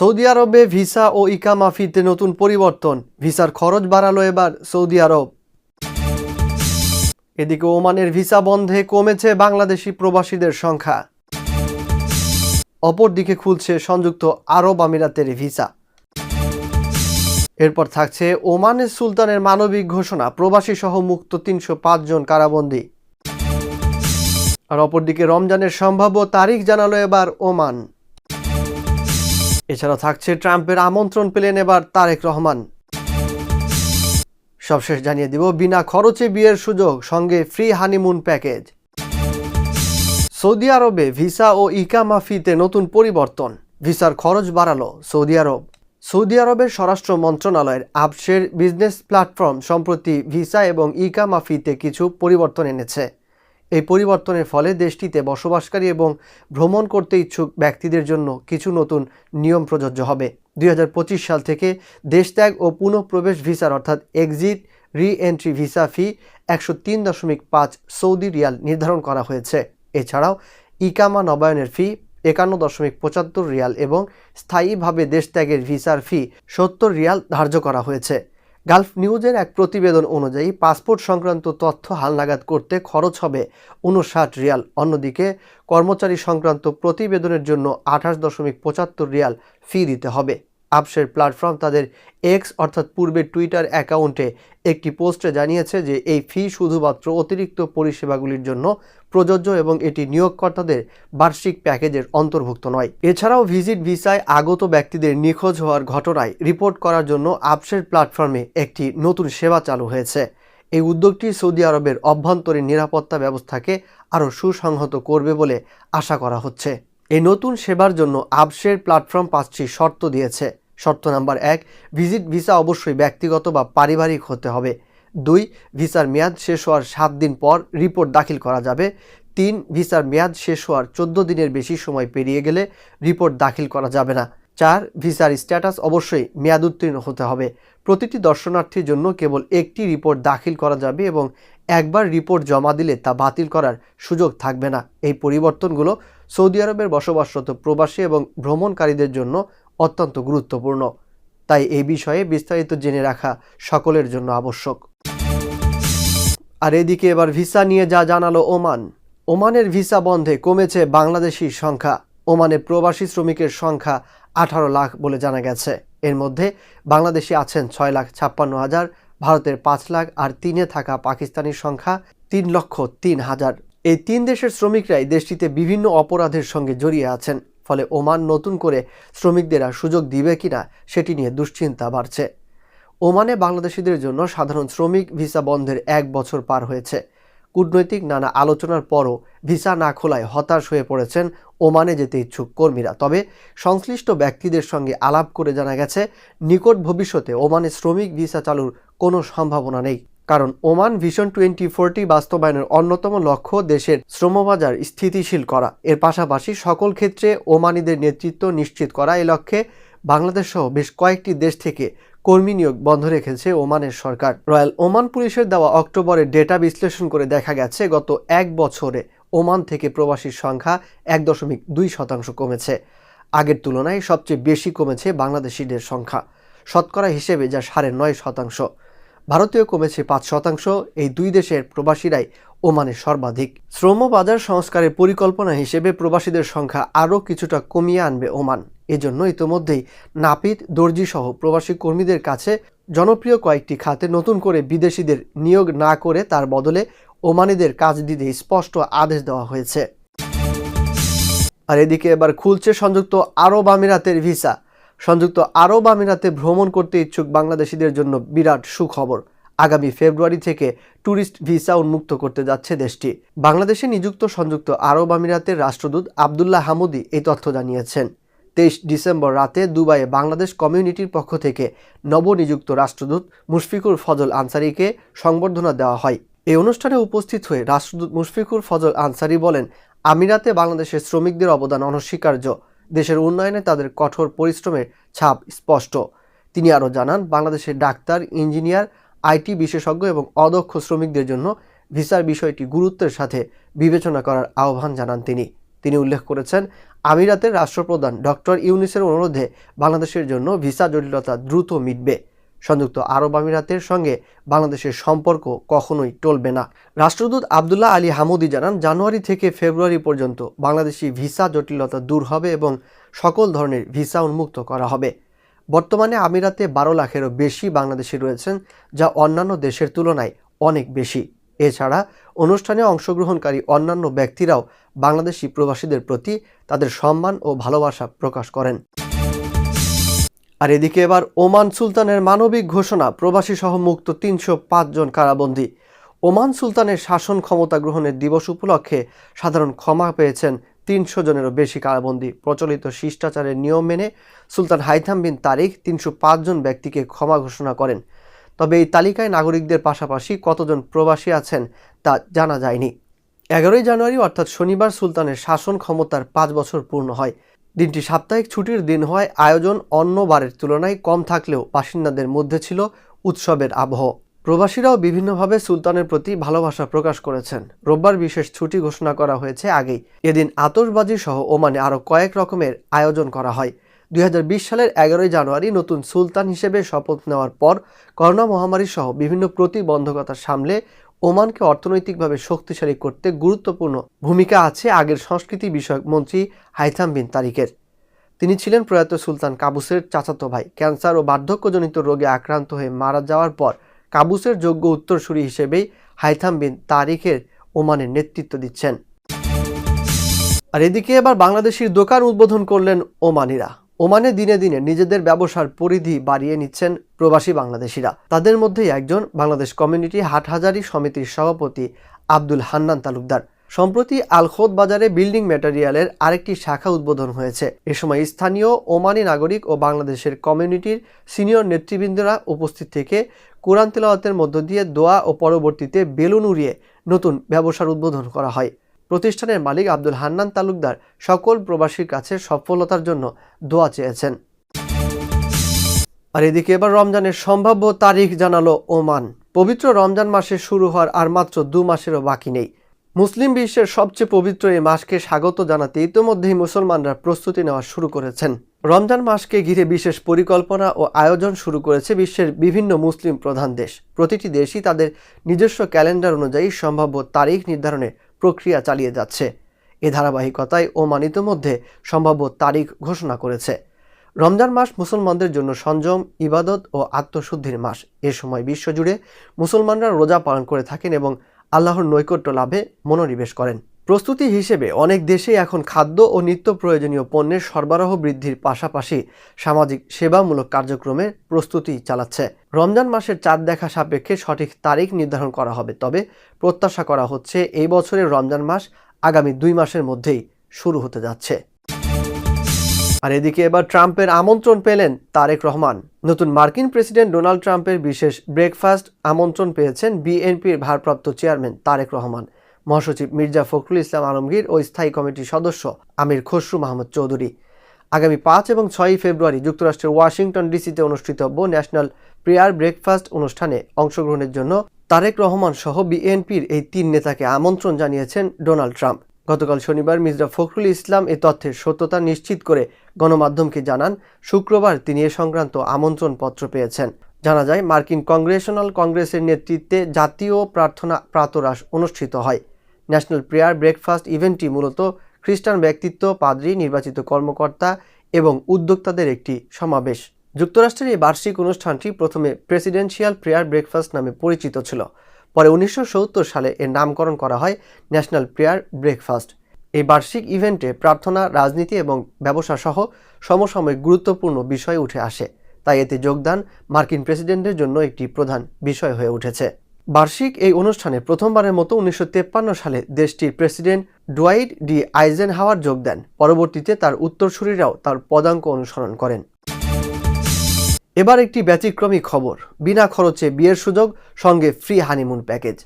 Saudi আরবে visa ও ইকামা ফিতে নতুন পরিবর্তন। ভিসার খরচ বাড়ালো এবার সৌদি আরব। এদিকে ওমানের ভিসা বন্ধে কমেছে বাংলাদেশি প্রবাসীদের সংখ্যা। অপরদিকে খুলছে সংযুক্ত আরব আমিরাতের ভিসা। এরপর থাকছে ওমানের সুলতানের মানবিক ঘোষণা প্রবাসী সহ মুক্ত তিনশো জন কারাবন্দী। আর অপরদিকে রমজানের সম্ভাব্য তারিখ জানালো এবার ওমান। এছাড়াও থাকছে ট্রাম্পের আমন্ত্রণ পেলেন এবার তারেক রহমান। সবশেষ জানিয়ে দিব, বিনা খরচে বিয়ের সুযোগ, সঙ্গে ফ্রি হানিমুন প্যাকেজ সৌদি আরবে ভিসা ও ইকামা ফিতে নতুন পরিবর্তন, ভিসার খরচ বাড়ালো সৌদি আরব। সৌদি আরবের স্বরাষ্ট্র মন্ত্রণালয়ের আপসের বিজনেস প্ল্যাটফর্ম সম্প্রতি ভিসা এবং ইকামা ফিতে কিছু পরিবর্তন এনেছে। এই পরিবর্তনের ফলে দেশটিতে বসবাসকারী এবং ভ্রমণ করতে ইচ্ছুক ব্যক্তিদের জন্য কিছু নতুন নিয়ম প্রযোজ্য হবে। দুই হাজার পঁচিশ সাল থেকে দেশত্যাগ ও পুনঃপ্রবেশ ভিসার অর্থাৎ এক্সিট রি এন্ট্রি ভিসা ফি একশো তিন দশমিক পাঁচ সৌদি রিয়াল নির্ধারণ করা হয়েছে। এছাড়াও ইকামা নবায়নের ফি একান্ন দশমিক পঁচাত্তর রিয়াল এবং স্থায়ীভাবে দেশত্যাগের ভিসার ফি সত্তর রিয়াল ধার্য করা হয়েছে। গালফ নিউজের এক প্রতিবেদন অনুযায়ী পাসপোর্ট সংক্রান্ত তথ্য হালনাগাদ করতে খরচ হবে উনষাট রিয়াল। অন্যদিকে, কর্মচারী সংক্রান্ত প্রতিবেদনের জন্য আঠাশ দশমিক পঁচাত্তর রিয়াল ফি দিতে হবে। আপসের প্ল্যাটফর্ম তাদের এক্স অর্থাৎ পূর্বে টুইটার অ্যাকাউন্টে একটি পোস্টে জানিয়েছে যে এই ফি শুধুমাত্র অতিরিক্ত পরিষেবাগুলির জন্য প্রযোজ্য এবং এটি নিয়োগকর্তাদের বার্ষিক প্যাকেজের অন্তর্ভুক্ত নয়। এছাড়াও ভিজিট ভিসায় আগত ব্যক্তিদের নিখোঁজ হওয়ার ঘটনায় রিপোর্ট করার জন্য আপসের প্ল্যাটফর্মে একটি নতুন সেবা চালু হয়েছে। এই উদ্যোগটি সৌদি আরবের অভ্যন্তরীণ নিরাপত্তা ব্যবস্থাকে আরও সুসংহত করবে বলে আশা করা হচ্ছে। এই নতুন সেবার জন্য আপসের প্ল্যাটফর্ম পাঁচটি শর্ত দিয়েছে। শর্ত নাম্বার এক, ভিজিট ভিসা অবশ্যই ব্যক্তিগত বা পারিবারিক হতে হবে। দুই, ভিসার মেয়াদ শেষ হওয়ার সাত দিন পর রিপোর্ট দাখিল করা যাবে। তিন, ভিসার মেয়াদ শেষ হওয়ার চোদ্দ দিনের বেশি সময় পেরিয়ে গেলে রিপোর্ট দাখিল করা যাবে না। চার, ভিসার স্ট্যাটাস অবশ্যই মেয়াদ উত্তীর্ণ হতে হবে। প্রতিটি দর্শনার্থীর জন্য কেবল একটি রিপোর্ট দাখিল করা যাবে এবং একবার রিপোর্ট জমা দিলে তা বাতিল করার সুযোগ থাকবে না। এই পরিবর্তনগুলো সৌদি আরবের বসবাসরত প্রবাসী এবং ভ্রমণকারীদের জন্য অত্যন্ত গুরুত্বপূর্ণ। তাই এই বিষয়ে বিস্তারিত জেনে রাখা সকলের জন্য আবশ্যক। আর এদিকে এবার ভিসা নিয়ে যা জানালো ওমান। ওমানের ভিসা বন্ধে কমেছে বাংলাদেশি সংখ্যা। ওমানে প্রবাসী শ্রমিকের সংখ্যা আঠারো লাখ বলে জানা গেছে। এর মধ্যে বাংলাদেশি আছেন ছয় লাখ ছাপ্পান্ন হাজার, ভারতের পাঁচ লাখ আর তিনে থাকা পাকিস্তানি সংখ্যা তিন লক্ষ তিন হাজার। এই তিন দেশের শ্রমিকরাই দেশটিতে বিভিন্ন অপরাধের সঙ্গে জড়িয়ে আছেন, ফলে ওমান নতুন করে শ্রমিকদের আর সুযোগ দিবে কিনা সেটি নিয়ে দুশ্চিন্তা বাড়ছে। ওমানে বাংলাদেশিদের জন্য সাধারণ শ্রমিক ভিসা বন্ধের এক বছর পার হয়েছে। কূটনৈতিক নানা আলোচনার পরও ভিসা না খোলায় হতাশ হয়ে পড়েছেন ওমানে যেতে ইচ্ছুক কর্মীরা। তবে সংশ্লিষ্ট ব্যক্তিদের সঙ্গে আলাপ করে জানা গেছে, নিকট ভবিষ্যতে ওমানে শ্রমিক ভিসা চালুর কোনো সম্ভাবনা নেই। কারণ ওমান ভিশন টোয়েন্টি ফোরটি বাস্তবায়নের অন্যতম লক্ষ্য দেশের শ্রমবাজার স্থিতিশীল করা। এর পাশাপাশি সকল ক্ষেত্রে ওমানিদের নেতৃত্ব নিশ্চিত করা এই লক্ষ্যে বাংলাদেশ সহ বেশ কয়েকটি দেশ থেকে কর্মী নিয়োগ বন্ধ রেখেছে ওমানের সরকার। রয়্যাল ওমান পুলিশের দেওয়া অক্টোবরের ডেটা বিশ্লেষণ করে দেখা গেছে, গত এক বছরে ওমান থেকে প্রবাসীর সংখ্যা এক দশমিক দুই শতাংশ কমেছে। আগের তুলনায় সবচেয়ে বেশি কমেছে বাংলাদেশিদের সংখ্যা, শতকরা হিসেবে যা সাড়ে নয় শতাংশ। ভারতীয় কমেছে পাঁচ শতাংশ। এই দুই দেশের প্রবাসীরাই ওমানের সর্বাধিক। শ্রম বাজার সংস্কারের পরিকল্পনা হিসেবে প্রবাসীদের সংখ্যা আরও কিছুটা কমিয়ে আনবে ওমান। এজন্য ইতোমধ্যেই নাপিত, দর্জিসহ প্রবাসী কর্মীদের কাছে জনপ্রিয় কয়েকটি খাতে নতুন করে বিদেশিদের নিয়োগ না করে তার বদলে ওমানিদের কাজ দিতে স্পষ্ট আদেশ দেওয়া হয়েছে। আর এদিকে এবার খুলছে সংযুক্ত আরব আমিরাতের ভিসা। সংযুক্ত আরব আমিরাতে ভ্রমণ করতে ইচ্ছুক বাংলাদেশিদের জন্য বিরাট সুখবর। আগামী ফেব্রুয়ারি থেকে ট্যুরিস্ট ভিসা উন্মুক্ত করতে যাচ্ছে দেশটি। বাংলাদেশে নিযুক্ত সংযুক্ত আরব আমিরাতের রাষ্ট্রদূত আবদুল্লাহ হামুদি এই তথ্য জানিয়েছেন। তেইশ ডিসেম্বর রাতে দুবাইয়ে বাংলাদেশ কমিউনিটির পক্ষ থেকে নবনিযুক্ত রাষ্ট্রদূত মুশফিকুর ফজল আনসারিকে সংবর্ধনা দেওয়া হয়। এই অনুষ্ঠানে উপস্থিত হয়ে রাষ্ট্রদূত মুশফিকুর ফজল আনসারি বলেন, আমিরাতে বাংলাদেশের শ্রমিকদের অবদান অনস্বীকার্য। দেশের উন্নয়নে তাদের কঠোর পরিশ্রমের ছাপ স্পষ্ট। তিনি আরও জানান, বাংলাদেশের ডাক্তার, ইঞ্জিনিয়ার আইটি বিশেষজ্ঞ এবং অদক্ষ শ্রমিকদের জন্য ভিসার বিষয়টি গুরুত্বের সাথে বিবেচনা করার আহ্বান জানান তিনি। তিনি উল্লেখ করেছেন, আমিরাতের রাষ্ট্রপ্রধান ডক্টর ইউনিসের অনুরোধে বাংলাদেশের জন্য ভিসা জটিলতা দ্রুত মিটবে। সংযুক্ত আরব আমিরাতের সঙ্গে বাংলাদেশের সম্পর্ক কখনোই টলবে না। রাষ্ট্রদূত আবদুল্লাহ আলী হামুদি জানান, জানুয়ারি থেকে ফেব্রুয়ারি পর্যন্ত বাংলাদেশি ভিসা জটিলতা দূর হবে এবং সকল ধরনের ভিসা উন্মুক্ত করা হবে। বর্তমানে আমিরাতে বারো লাখেরও বেশি বাংলাদেশি রয়েছেন, যা অন্যান্য দেশের তুলনায় অনেক বেশি। এছাড়া অনুষ্ঠানে অংশগ্রহণকারী অন্যান্য ব্যক্তিরাও বাংলাদেশি প্রবাসীদের প্রতি তাদের সম্মান ও ভালোবাসা প্রকাশ করেন। আর এদিকে এবার ওমান সুলতানের মানবিক ঘোষণা প্রবাসী সহ মুক্ত তিনশো জন কারাবন্দী। ওমান সুলতানের শাসন ক্ষমতা গ্রহণের দিবস উপলক্ষে সাধারণ ক্ষমা পেয়েছেন তিনশো জনেরও বেশি কারাবন্দী। প্রচলিত শিষ্টাচারের নিয়ম মেনে সুলতান হাইথাম বিন তারিখ তিনশো জন ব্যক্তিকে ক্ষমা ঘোষণা করেন। তবে এই তালিকায় নাগরিকদের পাশাপাশি কতজন প্রবাসী আছেন তা জানা যায়নি। এগারোই জানুয়ারি অর্থাৎ শনিবার সুলতানের শাসন ক্ষমতার পাঁচ বছর পূর্ণ হয়। দিনটি সাপ্তাহিক ছুটির দিন হওয়ায় আয়োজন অন্য বারের তুলনায় কম থাকলেও বাসিন্দাদের মধ্যে ছিল উৎসবের আবহ। প্রবাসীরাও বিভিন্নভাবে সুলতানের প্রতি ভালোবাসা প্রকাশ করেছেন। রোববার বিশেষ ছুটি ঘোষণা করা হয়েছে আগেই। এদিন আতশবাজি সহ ওমানে আরও কয়েক রকমের আয়োজন করা হয়। দুই হাজার বিশ সালের এগারোই জানুয়ারি নতুন সুলতান হিসেবে শপথ নেওয়ার পর করোনা মহামারী সহ বিভিন্ন প্রতিবন্ধকতা সামলে ওমানকে অর্থনৈতিকভাবে শক্তিশালী করতে গুরুত্বপূর্ণ ভূমিকা আছে আগের সংস্কৃতি বিষয়ক মন্ত্রী হাইথাম বিন তারিকের তিনি ছিলেন প্রয়াত সুলতান কাবুসের চাচাতো ভাই। ক্যান্সার ও বার্ধক্যজনিত রোগে আক্রান্ত হয়ে মারা যাওয়ার পর কাবুসের যোগ্য উত্তরসূরি হিসেবেই হাইথাম বিন তারিখের ওমানের নেতৃত্ব দিচ্ছেন। আর এদিকে এবার বাংলাদেশের দোকান উদ্বোধন করলেন ওমানিরা। ওমানে দিনে দিনে নিজেদের ব্যবসার পরিধি বাড়িয়ে নিচ্ছেন প্রবাসী বাংলাদেশিরা। তাদের মধ্যেই একজন বাংলাদেশ কমিউনিটি হাটহাজারি সমিতির সভাপতি আব্দুল হান্নান তালুকদার। সম্প্রতি আলখোদ বাজারে বিল্ডিং ম্যাটেরিয়ালের আরেকটি শাখা উদ্বোধন হয়েছে। এ সময় স্থানীয় ওমানি নাগরিক ও বাংলাদেশের কমিউনিটির সিনিয়র নেতৃবৃন্দরা উপস্থিত থেকে কোরআন তেলাওয়াতের মধ্য দিয়ে দোয়া ও পরবর্তীতে বেলুন উড়িয়ে নতুন ব্যবসার উদ্বোধন করা হয়। প্রতিষ্ঠানের মালিক আব্দুল হান্নান তালুকদার সকল প্রবাসীর কাছে সফলতার জন্য দোয়া চেয়েছেন। আর এদিকে এবার রমজানের সম্ভাব্য তারিখ জানালো ওমান। পবিত্র রমজান মাসে শুরু হওয়ার আর মাত্র দু মাসেরও বাকি নেই। মুসলিম বিশ্বের সবচেয়ে পবিত্র এই মাসকে স্বাগত জানাতে ইতোমধ্যেই মুসলমানরা প্রস্তুতি নেওয়া শুরু করেছেন। রমজান মাসকে ঘিরে বিশেষ পরিকল্পনা ও আয়োজন শুরু করেছে বিশ্বের বিভিন্ন মুসলিম প্রধান দেশ। প্রতিটি দেশই তাদের নিজস্ব ক্যালেন্ডার অনুযায়ী সম্ভাব্য তারিখ নির্ধারণে প্রক্রিয়া চালিয়ে যাচ্ছে। এ ধারাবাহিকতায় ওমান ইতোমধ্যে সম্ভাব্য তারিখ ঘোষণা করেছে। রমজান মাস মুসলমানদের জন্য সংযম, ইবাদত ও আত্মশুদ্ধির মাস। এ সময় বিশ্বজুড়ে মুসলমানরা রোজা পালন করে থাকেন এবং আল্লাহর নৈকট্য লাভে মনোনিবেশ করেন। প্রস্তুতি হিসেবে অনেক দেশেই এখন খাদ্য ও নিত্য প্রয়োজনীয় পণ্যের সরবরাহ বৃদ্ধির পাশাপাশি সামাজিক সেবামূলক কার্যক্রমের প্রস্তুতি চালাচ্ছে। রমজান মাসের চাঁদ দেখা সাপেক্ষে সঠিক তারিখ নির্ধারণ করা হবে, তবে প্রত্যাশা করা হচ্ছে এই বছরের রমজান মাস আগামী দুই মাসের মধ্যেই শুরু হতে যাচ্ছে। আর এদিকে এবার ট্রাম্পের আমন্ত্রণ পেলেন তারেক রহমান। নতুন মার্কিন প্রেসিডেন্ট ডোনাল্ড ট্রাম্পের বিশেষ ব্রেকফাস্ট আমন্ত্রণ পেয়েছেন বিএনপির ভারপ্রাপ্ত চেয়ারম্যান তারেক রহমান। মহাসচিব মির্জা ফখরুল ইসলাম আলমগীর ও স্থায়ী কমিটির সদস্য আমির খসরু মাহমুদ চৌধুরী। আগামী পাঁচ এবং ছয়ই ফেব্রুয়ারি যুক্তরাষ্ট্রের ওয়াশিংটন ডিসিতে অনুষ্ঠিতব্য ন্যাশনাল প্রেয়ার ব্রেকফাস্ট অনুষ্ঠানে অংশগ্রহণের জন্য তারেক রহমান সহ বিএনপির এই তিন নেতাকে আমন্ত্রণ জানিয়েছেন ডোনাল্ড ট্রাম্প। গতকাল শনিবার মির্জা ফখরুল ইসলাম এ তথ্যের সত্যতা নিশ্চিত করে গণমাধ্যমকে জানান, শুক্রবার তিনি এ সংক্রান্ত আমন্ত্রণ পত্র পেয়েছেন। জানা যায়, মার্কিন কংগ্রেশনাল কংগ্রেসের নেতৃত্বে জাতীয় প্রার্থনা প্রাতরাস অনুষ্ঠিত হয়। ন্যাশনাল প্রেয়ার ব্রেকফাস্ট ইভেন্টটি মূলত খ্রিস্টান ব্যক্তিত্ব, পাদ্রী, নির্বাচিত কর্মকর্তা এবং উদ্যোক্তাদের একটি সমাবেশ। যুক্তরাষ্ট্রের এই বার্ষিক অনুষ্ঠানটি প্রথমে প্রেসিডেন্সিয়াল প্রেয়ার ব্রেকফাস্ট নামে পরিচিত ছিল। পরে উনিশশো সত্তর সালে এর নামকরণ করা হয় ন্যাশনাল প্রেয়ার ব্রেকফাস্ট। এই বার্ষিক ইভেন্টে প্রার্থনা, রাজনীতি এবং ব্যবসা সহ সমসাময়িক গুরুত্বপূর্ণ বিষয় উঠে আসে। তাই এতে যোগদান মার্কিন প্রেসিডেন্টের জন্য একটি প্রধান বিষয় হয়ে উঠেছে। বার্ষিক এই অনুষ্ঠানে প্রথমবারের মতো উনিশশো সালে দেশটির প্রেসিডেন্ট ডুয়াইড ডি আইজেন হাওয়ার যোগ দেন। পরবর্তীতে তার উত্তরসূরিরাও তার পদাঙ্ক অনুসরণ করেন। এবার একটি ব্যতিক্রমী খবর, বিনা খরচে বিয়ের সুযোগ, সঙ্গে ফ্রি হানিমুন প্যাকেজ।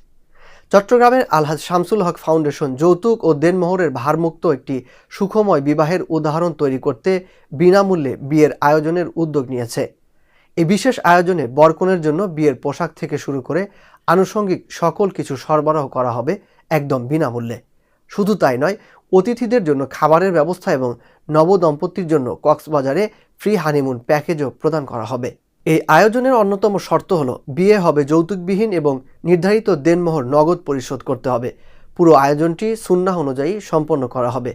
চট্টগ্রামের আলহাজ শামসুল হক ফাউন্ডেশন যৌতুক ও দেনমোহরের ভারমুক্ত একটি সুখময় বিবাহের উদাহরণ তৈরি করতে বিনামূল্যে বিয়ের আয়োজনের উদ্যোগ নিয়েছে। এই বিশেষ আয়োজনে বরকনের জন্য বিয়ের পোশাক থেকে শুরু করে আনুষঙ্গিক সকল কিছু সরবরাহ করা হবে একদম বিনামূল্যে। শুধু তাই নয়, অতিথিদের জন্য খাবারের ব্যবস্থা এবং নবদম্পতির জন্য কক্সবাজারে ফ্রি হানিমুন প্যাকেজও প্রদান করা হবে। এই আয়োজনের অন্যতম শর্ত হল, বিয়ে হবে যৌতুকবিহীন এবং নির্ধারিত দেনমোহর নগদ পরিশোধ করতে হবে। পুরো আয়োজনটি সুন্নাহ অনুযায়ী সম্পন্ন করা হবে।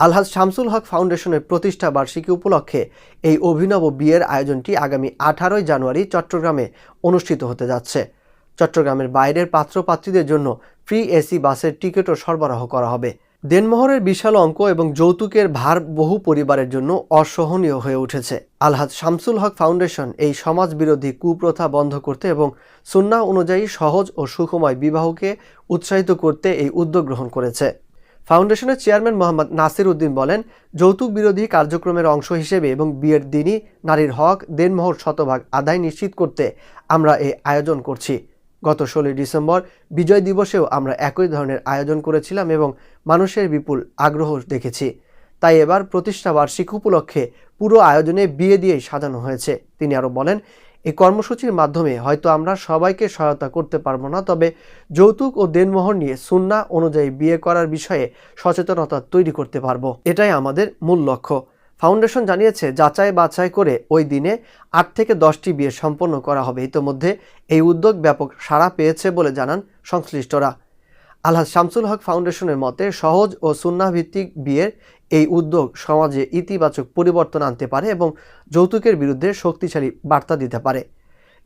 আলহাজ শামসুল হক ফাউন্ডেশনের প্রতিষ্ঠা বার্ষিকী উপলক্ষে এই অভিনব বিয়ের আয়োজনটি আগামী আঠারোই জানুয়ারি চট্টগ্রামে অনুষ্ঠিত হতে যাচ্ছে। চট্টগ্রামের বাইরের পাত্রপাত্রীদের জন্য ফ্রি এসি বাসের টিকিটও সরবরাহ করা হবে। দেনমোহরের বিশাল অঙ্ক এবং যৌতুকের ভার বহু পরিবারের জন্য অসহনীয় হয়ে উঠেছে। আলহাজ শামসুল হক ফাউন্ডেশন এই সমাজ বিরোধী কুপ্রথা বন্ধ করতে এবং সুন্নাহ অনুযায়ী সহজ ও সুখময় বিবাহকে উৎসাহিত করতে এই উদ্যোগ গ্রহণ করেছে। ফাউন্ডেশনের চেয়ারম্যান মোহাম্মদ নাসির উদ্দিন বলেন যৌতুক বিরোধী কার্যক্রমের অংশ হিসেবে এবং বিয়ের দিনই নারীর হক দেনমোহর শতভাগ আদায় নিশ্চিত করতে আমরা এই আয়োজন করছি। গত ষোলোই ডিসেম্বর বিজয় দিবসেও আমরা একই ধরনের আয়োজন করেছিলাম এবং মানুষের বিপুল আগ্রহ দেখেছি। তাই এবার প্রতিষ্ঠা বার্ষিক উপলক্ষে পুরো আয়োজনে বিয়ে দিয়েই সাজানো হয়েছে। তিনি আরও বলেন, এই কর্মসূচির মাধ্যমে হয়তো আমরা সবাইকে সহায়তা করতে পারব না, তবে যৌতুক ও দেনমোহর নিয়ে সুন্না অনুযায়ী বিয়ে করার বিষয়ে সচেতনতা তৈরি করতে পারব। এটাই আমাদের মূল লক্ষ্য। ফাউন্ডেশন জানিয়েছে, যাচাই বাছাই করে ওই দিনে আট থেকে দশটি বিয়ে সম্পন্ন করা হবে। ইতোমধ্যে এই উদ্যোগ ব্যাপক সাড়া পেয়েছে বলে জানান সংশ্লিষ্টরা। আলহাজ শামসুল হক ফাউন্ডেশনের মতে, সহজ ও সুন্নাভিত্তিক বিয়ের এই উদ্যোগ সমাজে ইতিবাচক পরিবর্তন আনতে পারে এবং যৌতুকের বিরুদ্ধে শক্তিশালী বার্তা দিতে পারে।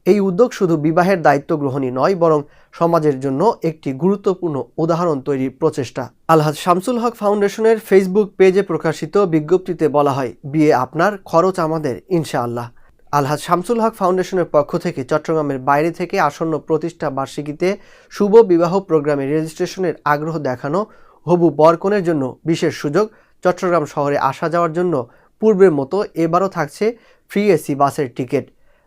এই উদ্যোগ শুধু বিবাহের দায়িত্ব গ্রহণই নয়, বরং সমাজের জন্য একটি গুরুত্বপূর্ণ উদাহরণ তৈরির প্রচেষ্টা। আলহাজ শামসুল হক ফাউন্ডেশনের ফেসবুক পেজে প্রকাশিত বিজ্ঞপ্তিতে বলা হয়, বিয়ে আপনার, খরচ আমাদের, ইনশাআল্লাহ। আলহাজ শামসুল হক ফাউন্ডেশনের পক্ষ থেকে চট্টগ্রামের বাইরে থেকে আসন্ন প্রতিষ্ঠা বার্ষিকীতে শুভ বিবাহ প্রোগ্রামে রেজিস্ট্রেশনের আগ্রহ দেখানো হবু বরকনের জন্য বিশেষ সুযোগ, চট্টগ্রাম শহরে আসা যাওয়ার জন্য পূর্বের মতো এবারও থাকছে ফ্রি এসি বাসের টিকিট।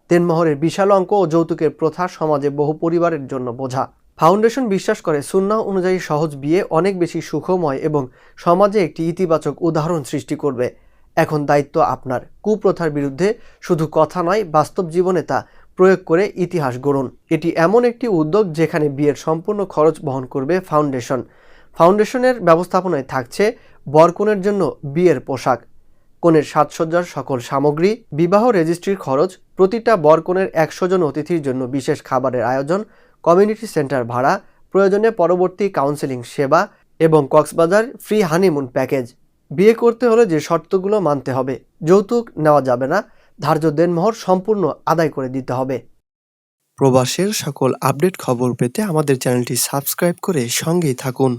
দেনমোহরের বিশাল অঙ্ক ও যৌতুকের প্রথা সমাজে বহু পরিবারের জন্য বোঝা। ফাউন্ডেশন বিশ্বাস করে সুন্না অনুযায়ী সহজ বিয়ে অনেক বেশি সুখময় এবং সমাজে একটি ইতিবাচক উদাহরণ সৃষ্টি করবে। এখন দায়িত্ব আপনার। কুপ্রথার বিরুদ্ধে শুধু কথা নয়, বাস্তব জীবনে তা প্রয়োগ করে ইতিহাস গড়ুন। এটি এমন একটি উদ্যোগ যেখানে বিয়ের সম্পূর্ণ খরচ বহন করবে ফাউন্ডেশন। ফাউন্ডেশনের ব্যবস্থাপনায় থাকছে বরকনের জন্য বিয়ের পোশাক। কনের সাজসজ্জার সকল সামগ্রী, বিবাহ রেজিস্ট্রির খরচ, প্রতিটা বরকনের একশো জন অতিথির জন্য বিশেষ খাবারের আয়োজন, কমিউনিটি সেন্টার ভাড়া, প্রয়োজনে পরবর্তী কাউন্সেলিং সেবা এবং কক্সবাজার ফ্রি হানিমুন প্যাকেজ। বিয়ে করতে হলে যে শর্তগুলো মানতে হবে, যৌতুক নেওয়া যাবে না, ধার্য দেনমোহর সম্পূর্ণ আদায় করে দিতে হবে। প্রবাসের সকল আপডেট খবর পেতে আমাদের চ্যানেলটি সাবস্ক্রাইব করে সঙ্গেই থাকুন।